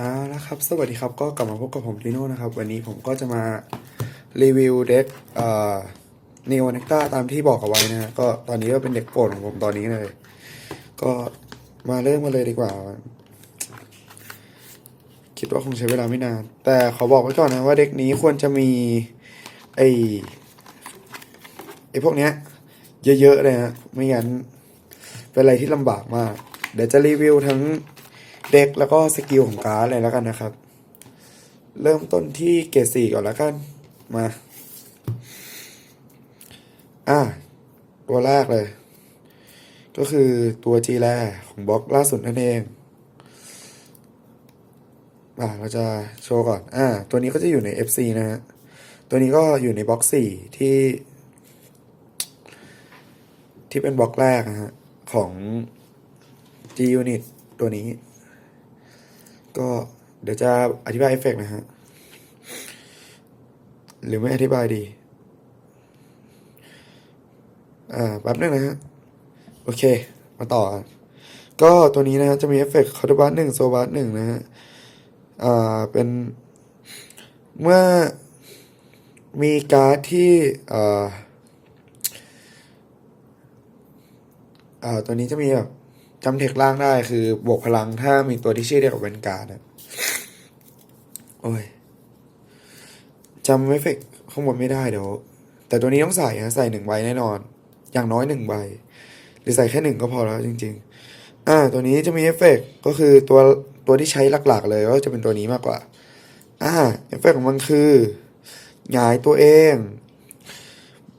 อ่าแล้วครับสวัสดีครับก็กลับมาพบกับผมลิโน่นะครับ วันนี้ผมก็จะมารีวิวเด็กเอ่อนโอเนกตาตามที่บอกเอาไว้นะก็ตอนนี้ก็เป็นเด็กโปรดของผมตอนนี้เลย ก็มาเริ่มกันเลยดีกว่า คิดว่าคงใช้เวลาไม่นาน แต่ขอบอกไว้ก่อนนะว่าเด็กนี้ควรจะมีไอไอพวกเนี้ย เยอะๆเลยฮะไม่งั้นเป็นอะไรที่ลำบากมาก เดี๋ยวจะรีวิวทั้ง เด็กแล้วก็สกิลของการ์ดเลยแล้วกันนะครับ เริ่มต้นที่เกรดสี่ก่อนแล้วกัน มา อะตัวแรกเลย ก็คือตัวจีแรของบล็อกล่าสุดนั่นเองอะเราจะโชว์ก่อน อ่า ตัวนี้ก็จะอยู่ใน FC นะฮะ ตัวนี้ก็อยู่ในบล็อกสี่ที่ ที่เป็นบล็อกแรกนะฮะ ของ G Unit ตัวนี้ ก็เดี๋ยวจะอธิบายเอฟเฟกต์นะฮะ หรือไม่อธิบายดี อ่าแป๊บนึงนะฮะ โอเค มาต่อ ก็ตัวนี้นะฮะ จะมีเอฟเฟกต์คอร์ดบัสหนึ่งโซบัสหนึ่งนะฮะ อ่า เป็นเมื่อมีการ์ดที่อ่าอ่าตัวนี้จะมีแบบ จำเทคล่างได้คือบวกพลังถ้ามีตัวที่ชื่อเดียวกับเวนการ์ดโอ้ยจำไม่เฟกข้างบนไม่ได้เดี๋ยว แต่ตัวนี้ต้องใส่นะใส่หนึ่งใบแน่นอน อย่างน้อยหนึ่งใบ หรือใส่แค่หนึ่งก็พอแล้วจริง ๆ อ่า ตัวนี้จะมีเอฟเฟกก็คือตัวตัวที่ใช้หลักๆ เลยก็จะเป็นตัวนี้มากกว่า อ่า เอฟเฟกของมันคือหงายตัวเอง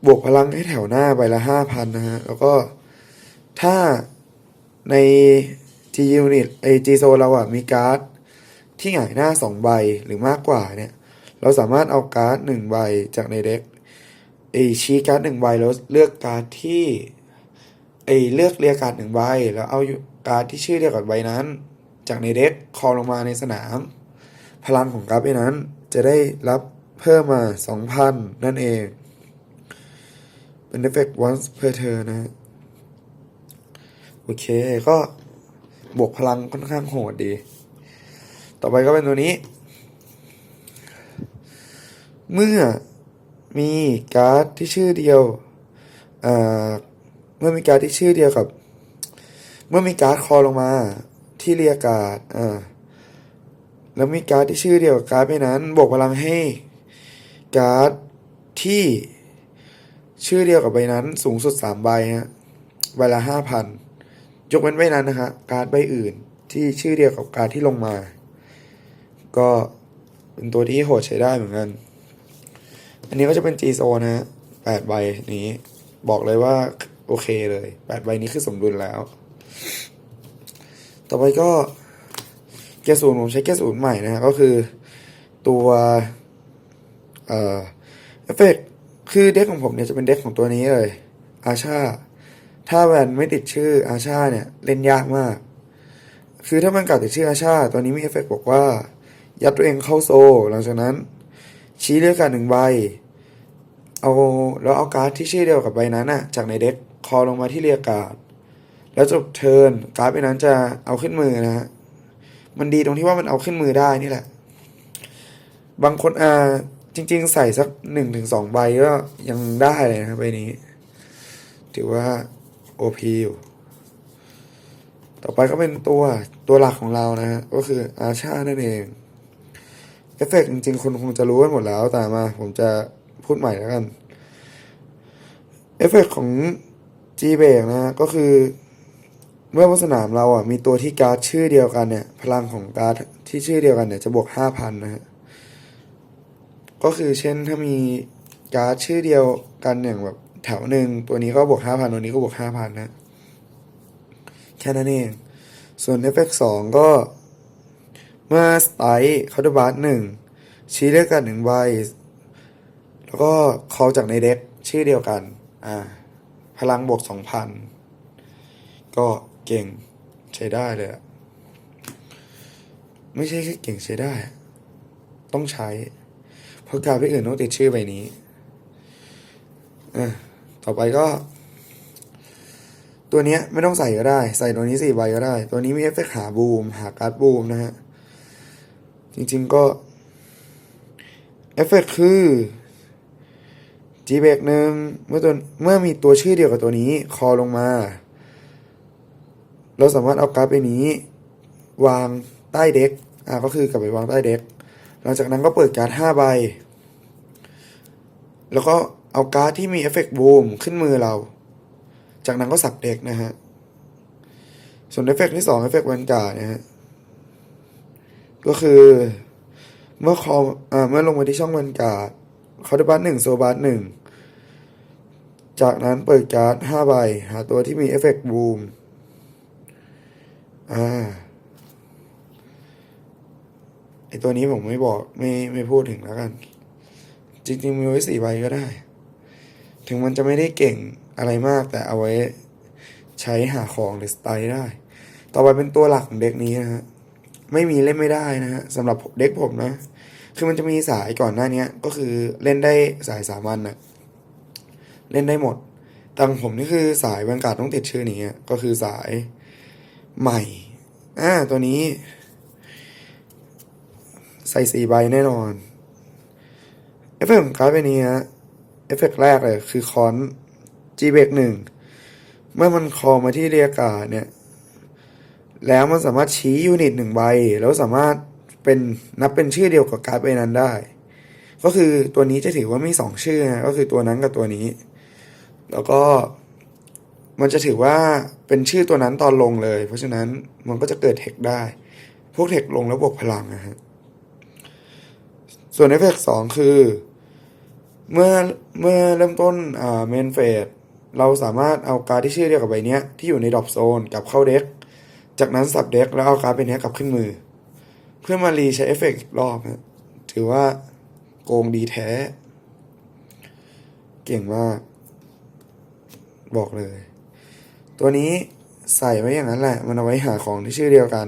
บวกพลังให้แถวหน้าใบละห้าพันนะฮะ แล้วก็ถ้า ใน G Unit ไอ G Zone เราอะมีการ์ดที่หงายหน้าสองใบหรือมากกว่าเนี่ย เราสามารถเอาการ์ดหนึ่งใบจากในเด็กไอชี้การ์ดหนึ่งใบแล้วเลือกการ์ดที่ไอเลือกเรียกการ์ดหนึ่งใบแล้วเอาการ์ดที่ชื่อเดียวกับใบนั้น จากในเด็กคอลงมาในสนาม พลังของการ์ดใบนั้นจะได้รับเพิ่มมาสองพันนั่นเองเป็นเอฟเฟกต์ once per turn นะ โอเคก็บวกพลังค่อนข้างโหดดี ต่อไปก็เป็นตัวนี้ เมื่อมีการ์ดที่ชื่อเดียวเมื่อมีการ์ดที่ชื่อเดียวกับ เมื่อมีการ์ดคอลงมาที่เรียการ์ดอ่าแล้วมีการ์ดที่ชื่อเดียวกับการ์ดไปนั้น บวกพลังให้การ์ดที่ชื่อเดียวกับใบนั้น สูงสุดสามใบฮะใบละห้าพัน ยกเว้นไว้นั้นนะครับการ์ดใบอื่นที่ชื่อเดียวกับการ์ดที่ลงมา ก็เป็นตัวที่โหดใช้ได้เหมือนกัน อันนี้ก็จะเป็น G z o นะฮะแปดใบนี้บอกเลยว่าโอเคเลยแปดใบนี้คือสมดุลแล้ว ต่อไปก็เกียร์ศูนย์ผมใช้เกียร์ศูนย์ใหม่นะฮะก็คือตัวเอ่อเอฟเฟกคือเด็กของผมเนี่ยจะเป็นเด็กของตัวนี้เลย อาชา ถ้าแวนไม่ติดชื่ออาชาเนี่ยเล่นยากมาก คือถ้ามันเก่าติดชื่ออาชาตัวนี้มีเอฟเฟกต์บอกว่า ยัดตัวเองเข้าโซ หลังจากนั้น ชี้เลือกการหนึ่งใบ เอาแล้วเอาการ์ดที่ชื่อเดียวกับใบนั้นน่ะจากในเด็กคอลงมาที่เรียกการ์ดแล้วจบเทิร์นการ์ดใบนั้นจะเอาขึ้นมือนะฮะมันดีตรงที่ว่ามันเอาขึ้นมือได้นี่แหละ บางคนอ่าจริง ๆ ใส่สักหนึ่งถึงสองใบก็ยังได้เลยนะใบนี้ ถือว่า OP อยู่ ต่อไปก็เป็นตัวตัวหลักของเรานะฮะก็คืออาชานั่นเองเอฟเฟกต์จริงๆคุณคงจะรู้กันหมดแล้ว แต่มาผมจะพูดใหม่แล้วกันเอฟเฟกต์ของ G b r a k นะฮะก็คือ เมื่อบนสนามเราอะมีตัวที่การ์ดชื่อเดียวกันเนี่ย พลังของการ์ดที่ชื่อเดียวกันเนี่ยจะบวกห้าพันนะฮะก็คือเช่นถ้ามีการ์ดชื่อเดียวกันอย่างแบบ แถวหนึ่งตัวนี้ก็บวกห้าพันตัวนี้ก็บวกห้าพันนะ แค่นั้นเอง ส่วนเอฟเฟกสองก็ เมื่อสไตล์คาร์ดบัสหนึ่งชี้เลือกกันหนึ่งใบ แล้วก็คอจากในเด็กชื่อเดียวกัน อ่า พลังบวกสองพันก็เก่งใช้ได้เลยอะไม่ใช่แค่เก่งใช้ได้ ต้องใช้ เพราะการไปอื่นต้องติดชื่อใบนี้อะ ต่อไปก็ ตัวนี้ไม่ต้องใส่ก็ได้ ใส่ตัวนี้สี่ใบก็ได้ ตัวนี้มีเอฟเฟกหาบูม หาการ์ดบูมนะฮะ จริงๆก็เอฟเฟกคือ G เบกหนึ่งเมื่อตัวเมื่อมีตัวชื่อเดียวกับตัวนี้คอลงมา เราสามารถเอาการ์ดใบนี้ วางใต้เด็กอ่าก็คือกลับไปวางใต้เด็กหลังจากนั้นก็เปิดการ์ดห้าใบ แล้วก็ เอาการ์ดที่มีเอฟเฟกต์บูมขึ้นมือเรา จากนั้นก็สับเด็กนะฮะ ส่วนเอฟเฟกต์ที่สองเอฟเฟกต์แวนการ์ดนะฮะ ก็คือเมื่อคออ่าเมื่อลงมาที่ช่องแวนการ์ดเขาได้บัตหนึ่งโซบัตหนึ่ง จากนั้นเปิดการ์ดห้าใบ หาตัวที่มีเอฟเฟกต์บูม อ่าไอตัวนี้ผมไม่บอกไม่ไม่พูดถึงแล้วกัน จริงๆมีไว้สี่ใบก็ได้ ถึงมันจะไม่ได้เก่งอะไรมากแต่เอาไว้ใช้หาของหรือสไตล์ได้ ต่อไปเป็นตัวหลักของเด็กนี้นะฮะ ไม่มีเล่นไม่ได้นะฮะสำหรับเด็กผมนะ คือมันจะมีสายก่อนหน้านี้ก็คือเล่นได้สายสามัญนะเล่นได้หมดแต่ของผมนี่คือสายบรรยากาศต้องติดชื่อนี้ก็คือสายใหม่อ่าตัวนี้ ใส่สี่ใบแน่นอนเอฟเฟกต์ของการ์ดใบนี้ฮะ เอฟเฟกต์แรกเลยคือคอน G เบรกหนึ่งเมื่อมันคอมาที่เรียการ์เนี่ย แล้วมันสามารถชี้ยูนิตหนึ่งใบ แล้วสามารถเป็นนับเป็นชื่อเดียวกับการ์ดใบนั้นได้ ก็คือตัวนี้จะถือว่ามีสองชื่อนะก็คือตัวนั้นกับตัวนี้ แล้วก็มันจะถือว่าเป็นชื่อตัวนั้นตอนลงเลย เพราะฉะนั้นมันก็จะเกิดเทคได้ พวกเทคลงแล้วบวกพลังนะฮะ ส่วนเอฟเฟกต์สองคือ เมื่อเมื่อเริ่มต้นอ่าเมนเฟสเราสามารถเอาการ์ดที่ชื่อเดียวกับใบเนี้ยที่อยู่ในดรอปโซนกับเข้าเด็ก จากนั้นสับเด็กแล้วเอาการ์ดใบเนี้ยกลับขึ้นมือ เพื่อมารีใช้เอฟเฟกต์รอบฮะถือว่าโกงดีแท้ เก่งมาก บอกเลย ตัวนี้ใส่ไว้อย่างนั้นแหละ มันเอาไว้หาของที่ชื่อเดียวกัน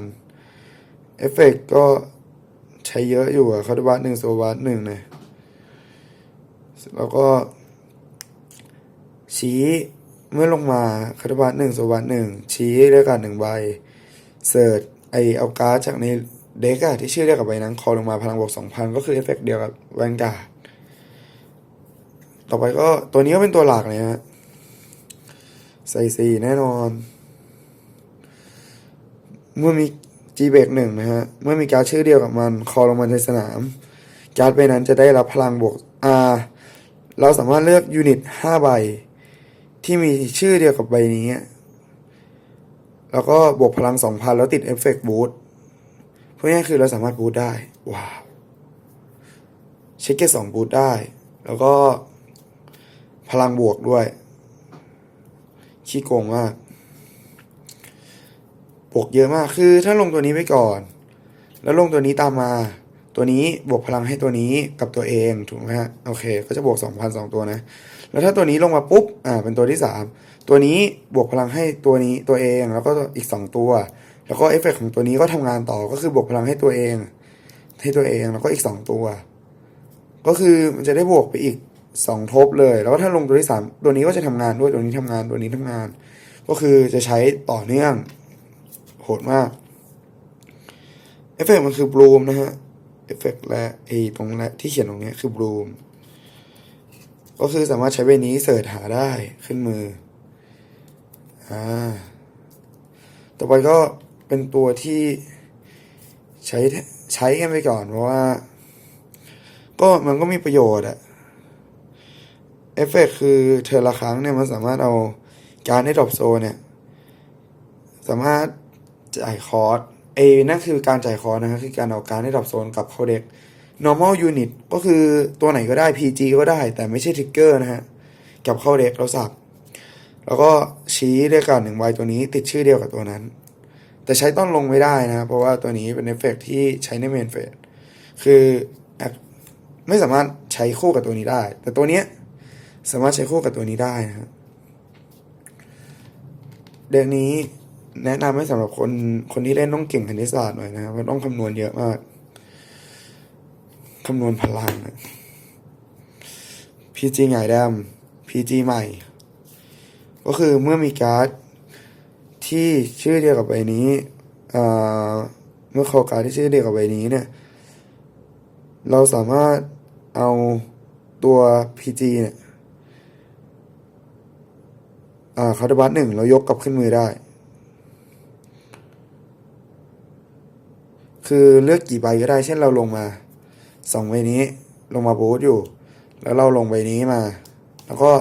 เอฟเฟกต์ก็ใช้เยอะอยู่อะคาร์ดบัตหนึ่งโซบัตหนึ่งเนะ แล้วก็ ชี้เมื่อลงมาคาร์ดบัตหนึ่งโซบัตหนึ่งชี้ด้วยกันหนึ่งใบเสิร์ชไอเอาการ์ดจากในเด็กอะที่ชื่อเดียวกับใบนั้นคอลงมาพลังบวกสองพันก็คือเอฟเฟกต์เดียวกับแวนการ์ดต่อไปก็ตัวนี้ก็เป็นตัวหลักเลยฮะใส่สีแน่นอน เมื่อมี G เบกหนึ่งนะฮะ เมื่อมีการดชื่อเดียวกับมัน คอลงมาในสนาม การ์ดใบนั้นจะได้รับพลังบวก R เราสามารถเลือกยูนิตห้าใบ ที่มีชื่อเดียวกับใบนี้ แล้วก็บวกพลังสองพันแล้วติดเอฟเฟกต์บูทเพราะงี้คือเราสามารถบูทได้ ว้าวเช็คเกตสองบูทได้ แล้วก็พลังบวกด้วย ขี้โกงมาก บวกเยอะมากคือถ้าลงตัวนี้ไปก่อน แล้วลงตัวนี้ตามมา ตัวนี้บวกพลังให้ตัวนี้กับตัวเองถูกไหมฮะโอเค ก็จะบวกสองพันสองตัวนะ แล้วถ้าตัวนี้ลงมาปุ๊บอ่าเป็นตัวที่สามตัวนี้บวกพลังให้ตัวนี้ตัวเองแล้วก็อีกสองตัว แล้วก็เอฟเฟกต์ของตัวนี้ก็ทำงานต่อก็คือบวกพลังให้ตัวเอง ให้ตัวเองแล้วก็อีกสองตัว ก็คือมันจะได้บวกไปอีกสองทบเลย แล้วถ้าลงตัวที่สามตัวนี้ก็จะทำงานด้วยตัวนี้ทำงานตัวนี้ทำงาน ก็คือจะใช้ต่อเนื่องโหดมากเอฟเฟกต์มันคือบลูมนะฮะ เอฟเฟกต์และไอตรงและที่เขียนตรงนี้คือบลูมก็คือสามารถใช้ใบนี้เสิร์ชหาได้ขึ้นมือ อ่า ต่อไปก็เป็นตัวที่ใช้ใช้กันไปก่อน เพราะว่า ก็มันก็มีประโยชน์อะเอฟเฟกต์คือเทอละครั้งเนี่ยมันสามารถเอาการให้ดรอปโซเนี่ย สามารถจ่ายคอร์ส เอนั่นคือการจ่ายคอร์สนะฮะคือการเอาการให้ดรอปโซนกับเข้าเด็ก normal unit ก็คือตัวไหนก็ได้ PG ก็ได้ แต่ไม่ใช่ทริกเกอร์นะฮะกับเข้าเด็กเราสับแล้วก็ชี้ด้วยกันหนึ่งใบตัวนี้ติดชื่อเดียวกับตัวนั้น แต่ใช้ต้นลงไม่ได้นะเพราะว่าตัวนี้เป็นเอฟเฟกต์ที่ใช้ในเมนเฟสคือไม่สามารถใช้คู่กับตัวนี้ได้ แต่ตัวเนี้ยสามารถใช้คู่กับตัวนี้ได้นะเด็กนี้ แนะนำให้สำหรับคนคนที่เล่นต้องเก่งคณิตศาสตร์หน่อยนะครับเพราะต้องคำนวณเยอะมากคำนวณพลัง PG หงายดำ PG ใหม่ ก็คือเมื่อมีการ์ดที่ชื่อเดียวกับใบนี้ เมื่อคอการ์ดที่ชื่อเดียวกับใบนี้เนี่ย เราสามารถเอาตัว PG เนี่ยอ่าคาร์ดบัสหนึ่งเรายกกลับขึ้นมือได้ คือเลือกกี่ใบก็ได้ เช่นเราลงมาสองใบนี้ลงมาบูทอยู่ แล้วเราลงใบนี้มา แล้วก็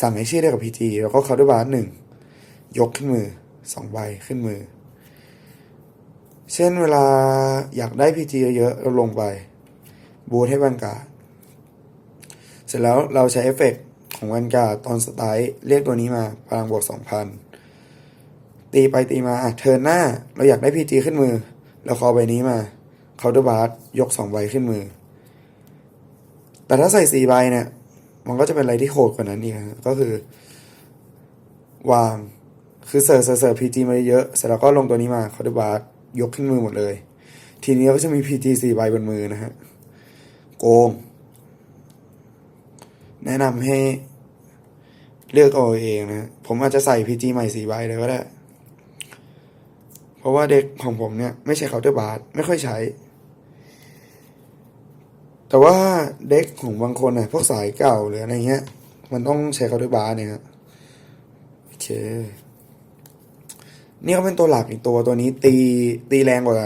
สั่งให้ชื่อได้กับ PG แล้วก็คาร์ดบัสหนึ่งยกขึ้นมือสองใบขึ้นมือ เช่นเวลาอยากได้ PG เยอะๆเราลงไปบูทให้บรรกาเสร็จแล้วเราใช้เอฟเฟกต์ของบรรกาตอนสไตล์เรียกตัวนี้มาพลังบวกสองพันตีไปตีมาเทินหน้าเราอยากได้ PG ขึ้นมือ เราคอใบนี้มาเคาน์เตอร์บาร์ยกสองใบขึ้นมือ แต่ถ้าใส่สี่ใบเนี่ย มันก็จะเป็นอะไรที่โหดกว่านั้นอีกก็คือ วางคือเสิร์ฟเสิร์ฟเสิร์ฟพีจีมาเยอะเสร็จแล้วก็ลงตัวนี้มาเคาน์เตอร์บาร์ยกขึ้นมือหมดเลย ทีนี้ก็จะมีพีจีสี่ใบบนมือนะฮะโกง แนะนำให้เลือกเอาเองนะ ผมอาจจะใส่พีจีใหม่สี่ใบเลยก็ได้ เพราะว่าเด็กของผมเนี่ยไม่ใช่เคาน์เตอร์บาร์ไม่ค่อยใช้ แต่ว่าเด็กของบางคนน่ะพวกสายเก่าหรืออะไรเงี้ย มันต้องใช้เคาน์เตอร์บาร์เนี่ยฮะโอเคนี่ก็เป็นตัวหลักอีกตัวตัวนี้ ตีตีแรงกว่า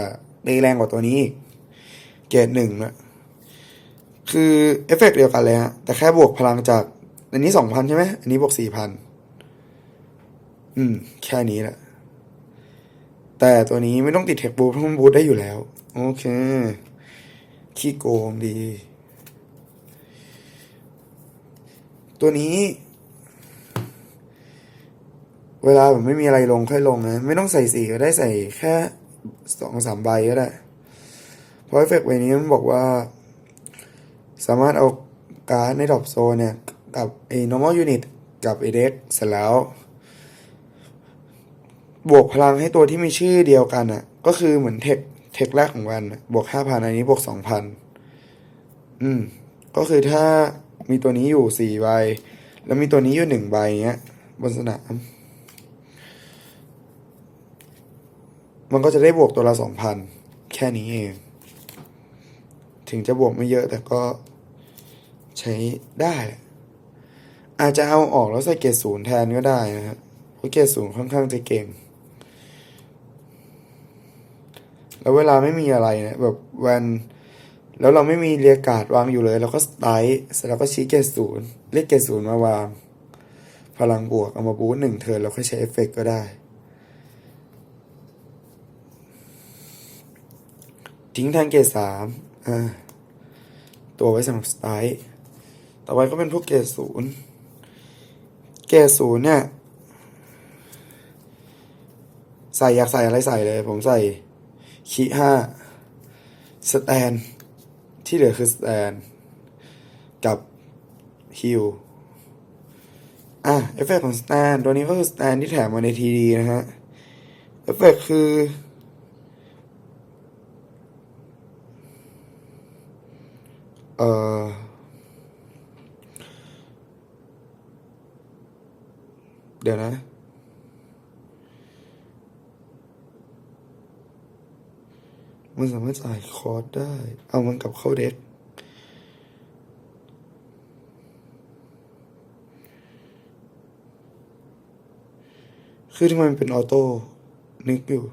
ตีแรงกว่าตัวนี้อีกเกรดหนึ่งนะคือเอฟเฟกต์เดียวกันเลยฮะแต่แค่บวกพลังจาก อันนี้สองพันใช่ไหมอันนี้บวกสี่พันอืม แค่นี้แหละ แต่ตัวนี้ไม่ต้องติดเทคบูทเพราะมันบูทได้อยู่แล้ว โอเค ขี้โกงดี ตัวนี้ เวลาแบบไม่มีอะไรลงค่อยลงนะ ไม่ต้องใส่สีก็ได้ใส่แค่สองสามใบก็ได้ เพราะเอฟเฟกต์ใบนี้มันบอกว่า สามารถเอาการ์ดในดรอปโซนเนี่ย กับไอ้ normal unit กับไอ้เด็กเสร็จแล้ว บวกพลังให้ตัวที่มีชื่อเดียวกันอะ ก็คือเหมือนเทคเทคแรกของวันบวกห้าพันอันนี้บวกสองพันอืม ก็คือถ้ามีตัวนี้อยู่สี่ใบ แล้วมีตัวนี้อยู่หนึ่งใบเงี้ย บนสนาม มันก็จะได้บวกตัวละสองพันแค่นี้เอง ถึงจะบวกไม่เยอะแต่ก็ใช้ได้อาจจะเอาออกแล้วใส่เกรดศูนย์แทนก็ได้นะครับเพราะเกรดศูนย์ค่อนข้างจะเก่ง แล้วเวลาไม่มีอะไรเนี่ยแบบวันแล้วเราไม่มีเรียการ์ดวางอยู่เลยเราก็สไตล์เสร็จแล้วก็ชี้เกรดศูนย์เรียกเกรดศูนย์มาวาง พลังบวกเอามาบูสหนึ่งเทิร์นแล้วค่อยใช้เอฟเฟกต์ก็ได้ ทิ้งทางเกรดสามอ่าตัวไว้สำหรับสไตล์ต่อไปก็เป็นพวกเกรดศูนย์เกรดศูนย์เนี่ย ใส่อยากใส่อะไรใส่เลย ผมใส่ คีห้าสแตน ที่เหลือคือสแตน กับฮิลอะ เอฟเฟกต์ของสแตน ตัวนี้ก็คือสแตนที่แถมมาในทีดีนะฮะ เอฟเฟกต์คือ เอ่อเดี๋ยวนะ มันสามารถจ่ายคอร์สได้ เอามันกลับเข้าเด็ก คือทำไมมันเป็นออโต้ นึกอยู่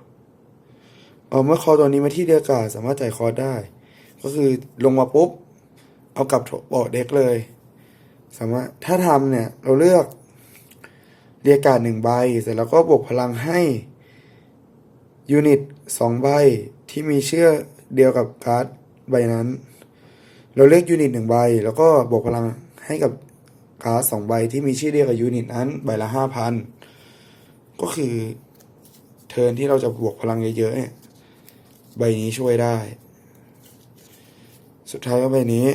เอาเมื่อคอตัวนี้มาที่เดียกาสามารถจ่ายคอร์สได้ ก็คือลงมาปุ๊บ เอากลับบาะเด็กเลย สามารถถ้าทำเนี่ย เราเลือกเรียกาดหนึ่งใบ เสร็จแล้วก็บวกพลังให้ยูนิตสองใบ ที่มีเชื่อเดียวกับการ์ดใบนั้น เราเลือกยูนิตหนึ่งใบ แล้วก็บวกพลังให้กับการ์ดสองใบที่มีชื่อเดียวกับยูนิตนั้นใบละห้าพันก็คือเทิร์นที่เราจะบวกพลังเยอะๆเนี่ยใบนี้ช่วยได้ สุดท้ายก็ใบนี้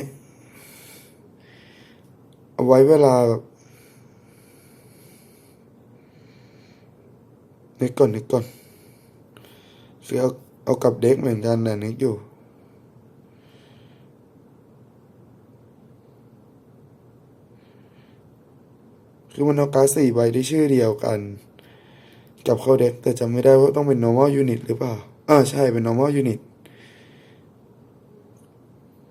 เอาไว้เวลาแบบนึกก่อนนึกก่อนคือเอา เอากับเด็กเหมือนกันแต่นึกอยู่ คือมันเอาการ์ดสี่ใบที่ชื่อเดียวกัน กับเข้าเด็กแต่จำไม่ได้ว่าต้องเป็น normal unit หรือเปล่าอ่าใช่เป็น normal unit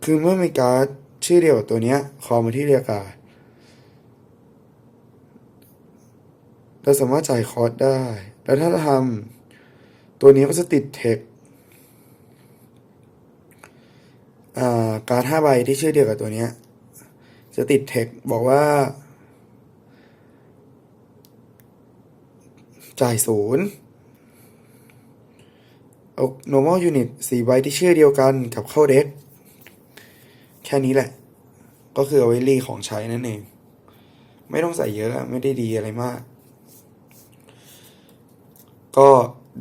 คือเมื่อมีการ์ดชื่อเดียวกับตัวเนี้ย คอมาที่เรียกการเราสามารถจ่ายคอร์สได้ แล้วถ้าเราทำตัวนี้ก็จะติดเทค อ่า การ์ดห้าใบที่ชื่อเดียวกับตัวนี้จะติดเทคบอกว่า จ่ายศูนย์เอา normal unit สี่ใบที่ชื่อเดียวกันกับเข้าเด็กแค่นี้แหละ ก็คือเอาไว้รีของใช้นั่นเอง ไม่ต้องใส่เยอะไม่ได้ดีอะไรมาก ก็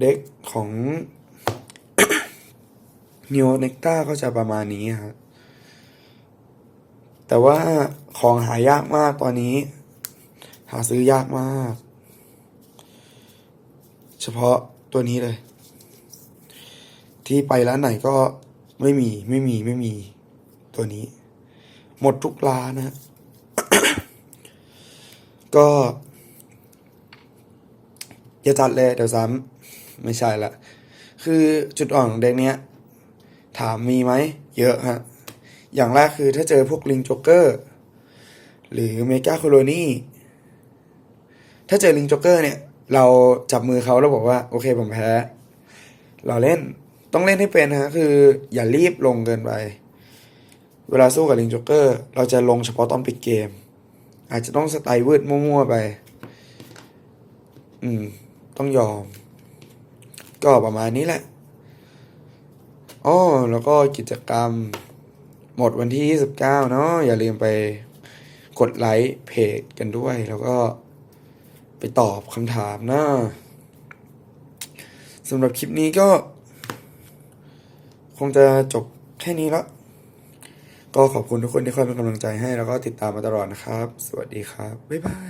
เด็กของ n e o n e c t a ก็จะประมาณนี้ครับแต่ว่าของหายากมากตอนนี้ หาซื้อยากมาก เฉพาะตัวนี้เลย ที่ไปร้านไหนก็ไม่มีไม่มีไม่มีตัวนี้ หมดทุกร้านนะฮะก็ อย่าจัดเลยเดี๋ยวซ้ำไม่ใช่ละ คือจุดอ่อนของเด็กเนี้ย ถามมีไหม เยอะฮะ อย่างแรกคือถ้าเจอพวกลิงจ็อกเกอร์ หรือเมกาโคโลนีถ้าเจอลิงจ็อกเกอร์เนี่ย เราจับมือเขาแล้วบอกว่า โอเคผมแพ้ เราเล่นต้องเล่นให้เป็นฮะ คืออย่ารีบลงเกินไป เวลาสู้กับลิงจ็อกเกอร์ เราจะลงเฉพาะตอนปิดเกม อาจจะต้องสไตล์วืดมั่วๆไป อืม ต้องยอม ก็ประมาณนี้แหละ อ๋อแล้วก็กิจกรรมหมดวันที่ 29 เนาะอย่าลืมไปกดไลค์เพจกันด้วย แล้วก็ไปตอบคำถามนะสำหรับคลิปนี้ก็ คงจะจบแค่นี้ละก็ขอบคุณทุกคนที่คอยเป็นกำลังใจให้ แล้วก็ติดตามมาตลอดนะครับ สวัสดีครับ บ๊ายบาย